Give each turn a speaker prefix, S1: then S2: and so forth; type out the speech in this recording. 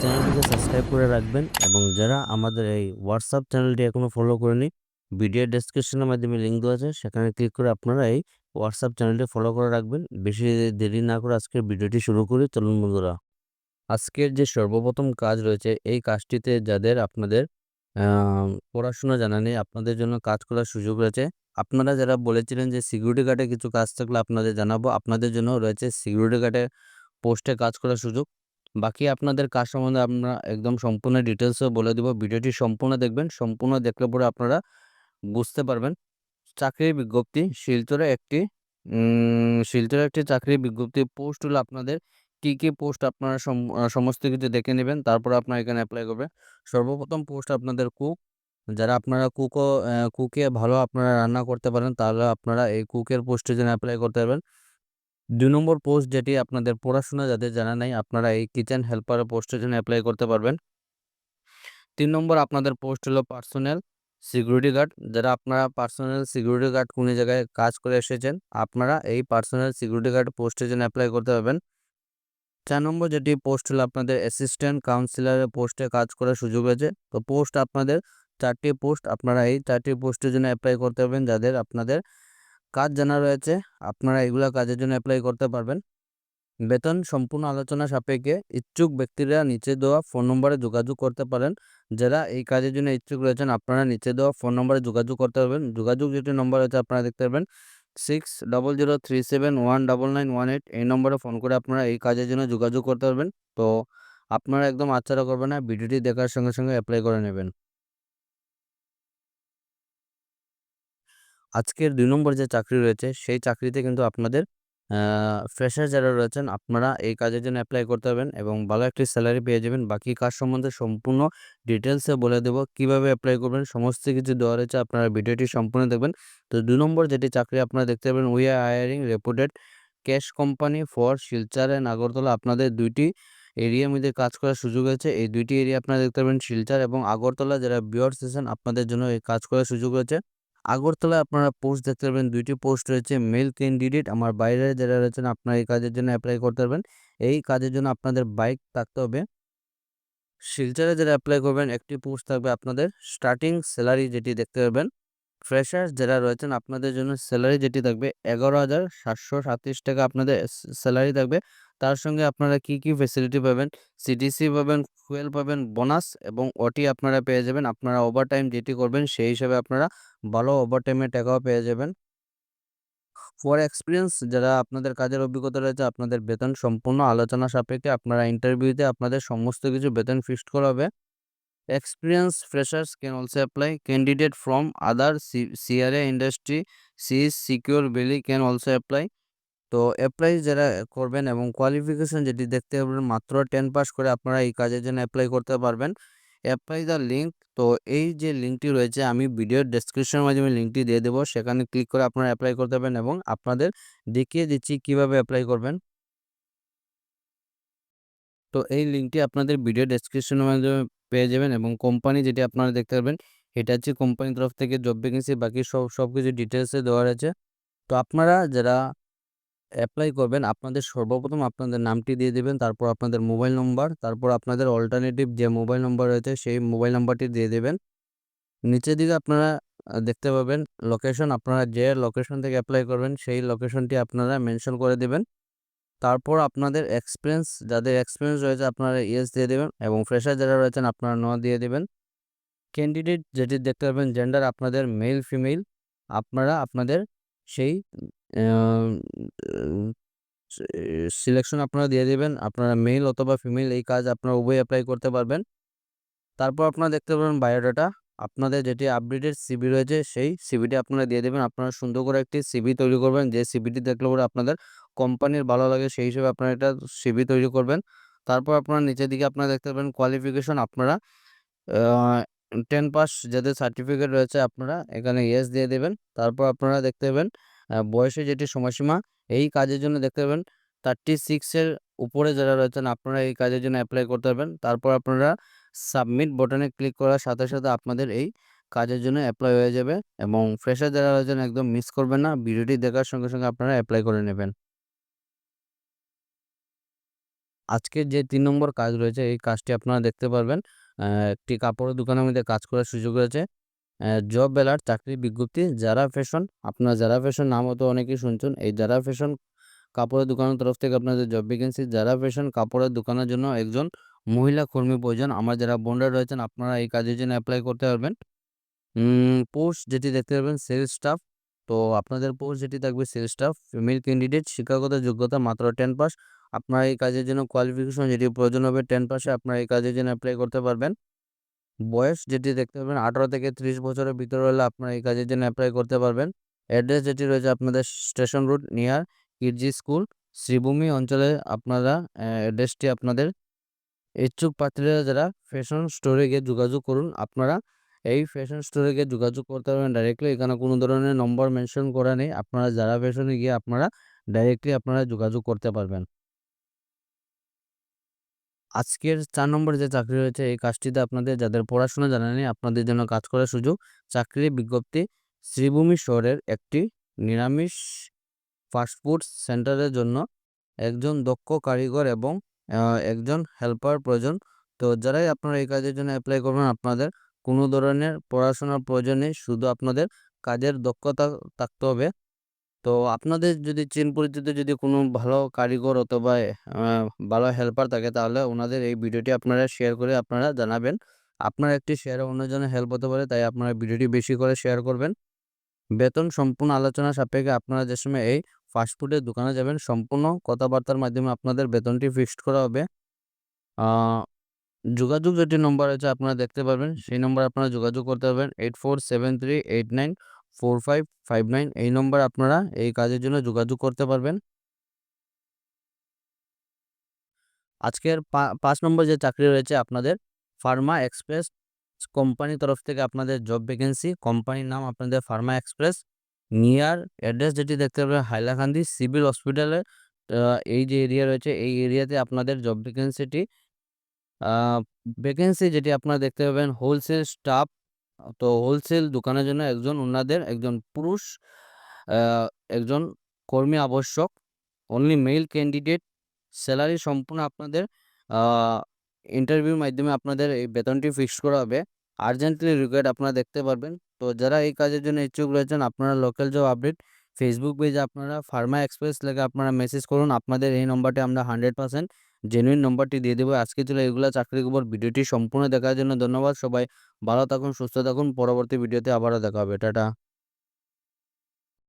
S1: চ্যানেলটিকে সাবস্ক্রাইব করে রাখবেন এবং যারা আমাদের এই হোয়াটসঅ্যাপ চ্যানেলটি এখনও ফলো করেনি ভিডিও ডেসক্রিপশনের মাধ্যমে লিঙ্ক দেওয়া আছে, সেখানে ক্লিক করে আপনারা এই হোয়াটসঅ্যাপ চ্যানেলটি ফলো করে রাখবেন। বেশি দেরি না করে আজকের ভিডিওটি শুরু করি, চলুন বন্ধুরা। আজকের যে সর্বপ্রথম কাজ রয়েছে, এই কাজটিতে যাদের আপনাদের পড়াশোনা জানা নেই, আপনাদের জন্য কাজ করার সুযোগ রয়েছে। আপনারা যারা বলেছিলেন যে সিকিউরিটি গার্ডে কিছু কাজ থাকলে আপনাদের জানাব, আপনাদের জন্য রয়েছে সিকিউরিটি গার্ডে পোস্টে কাজ করার সুযোগ। বাকি আপনাদের কাজ সম্বন্ধে আমরা একদম সম্পূর্ণ ডিটেলসও বলে দেবো। ভিডিওটি সম্পূর্ণ দেখবেন, সম্পূর্ণ দেখলে পরে আপনারা বুঝতে পারবেন। চাকরির বিজ্ঞপ্তি, শিলচরে একটি শিলচরে একটি চাকরির বিজ্ঞপ্তি পোস্ট হলো আপনাদের কি কি পোস্ট আপনারা সমস্ত কিছু দেখে নেবেন, তারপর আপনারা এখানে অ্যাপ্লাই করবেন। সর্বপ্রথম পোস্ট আপনাদের কুক যারা আপনারা কুকও কুকে ভালো আপনারা রান্না করতে পারেন, তাহলে আপনারা এই কুকের পোস্টের জন্য অ্যাপ্লাই করতে পারবেন। দুই নম্বর পোস্ট যেটি আপনাদের পড়াশোনা যাদের জানা নাই, আপনারা এই কিচেন হেল্পার পোস্টের জন্য অ্যাপ্লাই করতে পারবেন। তিন নম্বর আপনাদের পোস্ট হলো পার্সোনাল সিকিউরিটি গার্ড যারা আপনারা পার্সোনাল সিকিউরিটি গার্ড কোনো জায়গায় কাজ করে এসেছেন, আপনারা এই পার্সোনাল সিকিউরিটি গার্ড পোস্টের জন্য অ্যাপ্লাই করতে পারবেন। চার নম্বর যেটি পোস্ট হলো আপনাদের অ্যাসিস্ট্যান্ট কাউন্সিলরের পোস্টে কাজ করার সুযোগ রয়েছে। তো পোস্ট আপনাদের চারটি পোস্ট, আপনারা এই চারটি পোস্টের জন্য অ্যাপ্লাই করতে পারবেন, যাদের আপনাদের কাজ জানা রয়েছে, আপনারা এগুলা কাজের জন্য অ্যাপ্লাই করতে পারবেন। বেতন, সম্পূর্ণ আলোচনা সাপেক্ষে ইচ্ছুক ব্যক্তিরা নিচে দেওয়া ফোন নম্বরে যোগাযোগ করতে পারেন। যারা এই কাজের জন্য ইচ্ছুক রয়েছেন, আপনারা নিচে দেওয়া ফোন নম্বরে যোগাযোগ করতে পারবেন। যোগাযোগ যেটি নম্বর আছে আপনারা দেখতে পারবেন। Six double zero three seven one double nine one eight এই নম্বরে ফোন করে আপনারা এই কাজের জন্য যোগাযোগ করতে পারবেন। তো আপনারা একদম আচ্ছারা করবেন না, ভিডিওটি দেখার সঙ্গে সঙ্গে অ্যাপ্লাই করে নেবেন। আজকের দুই নম্বর যে চাকরি রয়েছে, সেই চাকরিতে কিন্তু আপনাদের ফ্রেশার যারা রয়েছেন, আপনারা এই কাজের জন্য অ্যাপ্লাই করতে পারবেন এবং ভালো একটি স্যালারি পেয়ে যাবেন। বাকি কাজ সম্বন্ধে সম্পূর্ণ ডিটেলসে বলে দেবো কীভাবে অ্যাপ্লাই করবেন, সমস্ত কিছু দেওয়া রয়েছে, আপনারা ভিডিওটি সম্পূর্ণ দেখবেন। তো দু নম্বর যেটি চাকরি আপনারা দেখতে পাবেন we are hiring reputed cash company for Silchar and Agartala আপনাদের দুইটি এরিয়ার মধ্যে কাজ করার সুযোগ আছে এই দুইটি এরিয়া আপনারা দেখতে পাবেন শিলচার এবং আগরতলা যারা বিয়ার সেশন আপনাদের জন্য এই কাজ করার সুযোগ রয়েছে। আগরতলায় আপনারা পোস্ট দেখতে পারবেন, দুইটি পোস্ট রয়েছে মেল ক্যান্ডিডেট আমার বাইরে যারা রয়েছেন, আপনারা এই কাজের জন্য অ্যাপ্লাই করতে পারবেন। এই কাজের জন্য আপনাদের বাইক থাকতে হবে। শিলচরে যারা অ্যাপ্লাই করবেন, একটি পোস্ট থাকবে আপনাদের স্টার্টিং স্যালারি যেটি দেখতে পারবেন। ফ্রেশার্স যারা রয়েছেন, আপনাদের জন্য স্যালারি যেটি থাকবে, এগারো হাজার সাতশো সাতত্রিশ টাকা আপনাদের স্যালারি থাকবে। তার সঙ্গে আপনারা কি কি ফেসিলিটি পাবেন? সিটিসি পাবেন ফুয়েল পাবেন বোনাস এবং ওটি আপনারা পেয়ে যাবেন। আপনারা ওভার টাইম যেটি করবেন, সেই হিসাবে আপনারা ভালো ওভার টাইমের টাকাও পেয়ে যাবেন। ফর এক্সপিরিয়েন্স যারা আপনাদের কাজের অভিজ্ঞতা রয়েছে, আপনাদের বেতন সম্পূর্ণ আলোচনা সাপেক্ষে আপনারা ইন্টারভিউতে আপনাদের সমস্ত কিছু বেতন ফিক্সড করা হবে experience freshers can also apply candidate from other C CRA industry C secure বেলি ক্যান অলসো অ্যাপ্লাই তো অ্যাপ্লাই যারা করবেন এবং কোয়ালিফিকেশন যেটি দেখতে পাবেন মাত্র টেন পাস করে আপনারা এই কাজের জন্য অ্যাপ্লাই করতে পারবেন। অ্যাপ্লাই দ্য লিঙ্ক তো এই যে লিঙ্কটি রয়েছে আমি ভিডিওর ডেসক্রিপশনের মাধ্যমে লিঙ্কটি দিয়ে দেবো। সেখানে ক্লিক করে আপনারা অ্যাপ্লাই করতে পারবেন এবং আপনাদের দেখিয়ে দিচ্ছি কীভাবে অ্যাপ্লাই করবেন। তো এই লিঙ্কটি আপনাদের ভিডিও ডেসক্রিপশনের মাধ্যমে পেয়ে যাবেন এবং কোম্পানি যেটি আপনারা দেখতে পারবেন, এটা হচ্ছে কোম্পানির তরফ থেকে জব ভ্যাকেন্সি বাকি সব সব কিছু ডিটেলসে দেওয়া রয়েছে। তো আপনারা যারা অ্যাপ্লাই করবেন। আপনাদের সর্বপ্রথম আপনাদের নামটি দিয়ে দেবেন, তারপর আপনাদের মোবাইল নম্বর তারপর আপনাদের অল্টারনেটিভ যে মোবাইল নম্বর রয়েছে, সেই মোবাইল নাম্বারটি দিয়ে দেবেন। নিচের দিকে আপনারা দেখতে পাবেন লোকেশন আপনারা যে লোকেশন থেকে অ্যাপ্লাই করবেন, সেই লোকেশনটি আপনারা মেনশন করে দেবেন। তারপর আপনাদের এক্সপিরিয়েন্স যাদের এক্সপিরিয়েন্স রয়েছে আপনারা ইয়েস দিয়ে দেবেন এবং ফ্রেশার যারা রয়েছেন আপনারা নো দিয়ে দেবেন। ক্যান্ডিডেট যেটি দেখতে পাবেন জেন্ডার আপনাদের মেল ফিমেল আপনারা আপনাদের সেই সিলেকশন আপনারা দিয়ে দেবেন। আপনারা মেল অথবা ফিমেল এই কাজ আপনারা উভয় অ্যাপ্লাই করতে পারবেন। তারপর আপনারা দেখতে পাবেন বায়োডাটা আপনাদের যেটি আপডেটেড সিবি রয়েছে, সেই সিবিটি আপনারা দিয়ে দেবেন। আপনারা সুন্দর করে একটি সিবি তৈরি করবেন। যে সিবিটি দেখলে পরে আপনাদের কোম্পানির ভালো লাগে, সেই হিসেবে আপনারা এটা সিবি তৈরি করবেন। তারপর আপনারা নিচের দিকে আপনারা দেখতে পাবেন কোয়ালিফিকেশন আপনারা টেন পাস যাদের সার্টিফিকেট রয়েছে, আপনারা এখানে ইয়েস দিয়ে দেবেন। তারপর আপনারা দেখতে পাবেন বয়সে যেটি সময়সীমা, এই কাজের জন্য দেখতে পাবেন থার্টি সিক্সের উপরে যারা রয়েছেন, আপনারা এই কাজের জন্য অ্যাপ্লাই করতে পারবেন। তারপর আপনারা সাবমিট বটনে ক্লিক করার সাথে সাথে আপনাদের এই কাজের জন্য অ্যাপ্লাই হয়ে যাবে এবং ফ্রেশার যারা রয়েছেন, একদম মিস করবেন না, ভিডিওটি দেখার সঙ্গে সঙ্গে আপনারা অ্যাপ্লাই করে নেবেন। আজকের যে তিন নম্বর কাজ রয়েছে, এই কাজটি আপনারা দেখতে পারবেন। একটি কাপড়ের দোকানের মধ্যে কাজ করার সুযোগ রয়েছে। জব বেলার চাকরির বিজ্ঞপ্তি, যারা ফ্যাশন আপনার যারা ফ্যাশন নাম হয়তো অনেকেই শুনছেন, এই যারা ফ্যাশন কাপড়ের দোকানের তরফ থেকে আপনাদের জব ভ্যাকেন্সি যারা ফ্যাশন কাপড়ের দোকানের জন্য একজন মহিলা কর্মী প্রয়োজন। আমার যারা বোনরা রয়েছেন, আপনারা এই কাজের জন্য অ্যাপ্লাই করতে পারবেন। পোস্ট যেটি দেখতে পারবেন সেলস স্টাফ তো আপনাদের পোস্ট যেটি থাকবে সেলস স্টাফ ফিমেল ক্যান্ডিডেট শিক্ষাগত যোগ্যতা মাত্র টেন পাস আপনার এই কাজের জন্য কোয়ালিফিকেশন যেটি প্রয়োজন হবে টেন পাসে আপনারা এই কাজের জন্য অ্যাপ্লাই করতে পারবেন। বয়স যেটি দেখতে পাবেন আঠারো থেকে ত্রিশ বছরের ভিতরে হলে আপনারা এই কাজের জন্য অ্যাপ্লাই করতে পারবেন। অ্যাড্রেস যেটি রয়েছে আপনাদের station route near Kirji school Sribhumi অঞ্চলে আপনারা অ্যাড্রেসটি আপনাদের ইচ্ছুক প্রার্থীরা যারা ফ্যাশন স্টোরে গিয়ে যোগাযোগ করুন, আপনারা এই ফ্যাশন স্টোরে গিয়ে যোগাযোগ করতে পারবেন ডাইরেক্টলি এখানে কোনো ধরনের নম্বর মেনশন করা নেই, আপনারা যারা ফ্যাশনে গিয়ে আপনারা ডাইরেক্টলি আপনারা যোগাযোগ করতে পারবেন। আজকের চার নম্বর যে চাকরি রয়েছে, এই কাজটিতে আপনাদের যাদের পড়াশোনা জানা নেই, আপনাদের জন্য কাজ করার সুযোগ চাকরির বিজ্ঞপ্তি শ্রীভূমি শহরের একটি নিরামিষ ফাস্টফুড সেন্টারের জন্য একজন দক্ষ কারিগর এবং একজন হেল্পার প্রয়োজন। তো যারাই আপনারা এই কাজের জন্য অ্যাপ্লাই করবেন, আপনাদের কোনো ধরনের পড়াশোনার প্রয়োজন নেই, শুধু আপনাদের কাজের দক্ষতা থাকতে হবে। তো আপনাদের যদি চেন পরিচিত যদি কোনো ভালো কারিগর অথবা ভালো হেল্পার থাকে তাহলে ওনাদের এই ভিডিওটি আপনারা শেয়ার করে আপনারা জানাবেন। আপনার একটি শেয়ারে অন্যজনের হেল্প হতে পারে, তাই আপনারা ভিডিওটি বেশি করে শেয়ার করবেন। বেতন সম্পূর্ণ আলোচনা সাপেক্ষে আপনারা যে সময় এই ফাস্টফুডের দোকানে যাবেন, সম্পূর্ণ কথাবার্তার মাধ্যমে আপনাদের বেতনটি ফিক্সড করা হবে। যোগাযোগ যেটি নম্বর আছে, আপনারা দেখতে পারবেন। সেই নম্বর আপনারা যোগাযোগ করতে পারবেন eight four seven three eight nine four five five nine এই নম্বর আপনারা এই কাজের জন্য যোগাযোগ করতে পারবেন। আজকের পাঁচ নম্বর যে চাকরি রয়েছে আপনাদের ফার্মা এক্সপ্রেস কোম্পানির তরফ থেকে আপনাদের জব ভ্যাকেন্সি কোম্পানির নাম আপনাদের ফার্মা এক্সপ্রেস নিয়ার অ্যাড্রেস যেটি দেখতে পাবেন হাইলাকান্দি সিভিল হসপিটালের এই যে এরিয়া রয়েছে, এই এরিয়াতে আপনাদের জব ভ্যাকেন্সিটি ভ্যাকেন্সি যেটি আপনারা দেখতে পাবেন হোলসেল স্টাফ তো হোলসেল দোকানের জন্য একজন ওনাদের একজন পুরুষ একজন কর্মী আবশ্যক। অনলি মেল ক্যান্ডিডেট স্যালারি সম্পূর্ণ আপনাদের ইন্টারভিউর মাধ্যমে আপনাদের এই বেতনটি ফিক্সড করা হবে। আর্জেন্টলি রিকোয়ার্ড আপনারা দেখতে পারবেন। তো যারা এই কাজের জন্য ইচ্ছুক রয়েছেন, আপনারা লোকাল জব আপডেট ফেসবুক পেজে আপনারা ফার্মা এক্সপ্রেস লেগে আপনারা মেসেজ করুন। আপনাদের এই নম্বরটি আমরা হান্ড্রেড পার্সেন্ট জেনুইন নম্বরটি দিয়ে দেবো। আজকে ছিল এগুলো। চাকরি খবর, ভিডিওটি সম্পূর্ণ দেখার জন্য ধন্যবাদ। সবাই ভালো থাকুন, সুস্থ থাকুন। পরবর্তী ভিডিওতে আবারও দেখা হবে। টাটা।